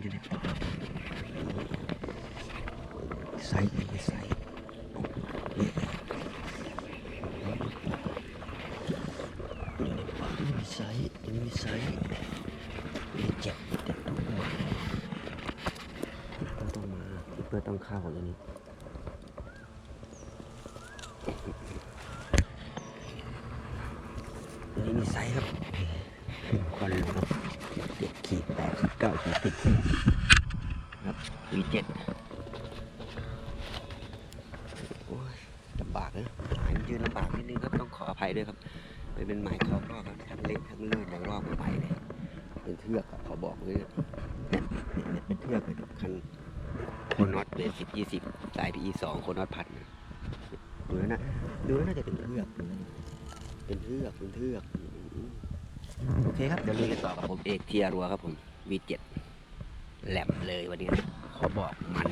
อยู่ในป่าใส่อีกใส่มีไซส์มีไซส์มีเจ็บเจ็บทุต้องต้องมาเพื่อต้องเข้าเลยนี่นี่มีไซส์ครับควันครับ แปดสิบเก้าขีดสิบครับวีเจ็ดโอ้ยลำบากนะหายยืนลำบากนิดนึงครับต้องขออภัยด้วยครับมันเป็นหมายทอกรอบครับทั้งเล็กทั้งเลื่อนทั้งรอบใหม่ๆเลยเป็นเทือกอะเขาบอกเลยเนี่ยเนี่ยเป็นเทือกเลยคันโคนน็อตเป็นสิบยี่สิบสายพีสองโคนน็อตพัดนะดูแล้วนะดูแล้วน่าจะเป็นเทือกเป็นเทือกเป็นเทือก โอเคครับ เดี๋ยวลุยกันต่อกับผมเอกเทียรัวครับผมวีเจ็ดแหลมเลยวันนี้นะขอบอกมัน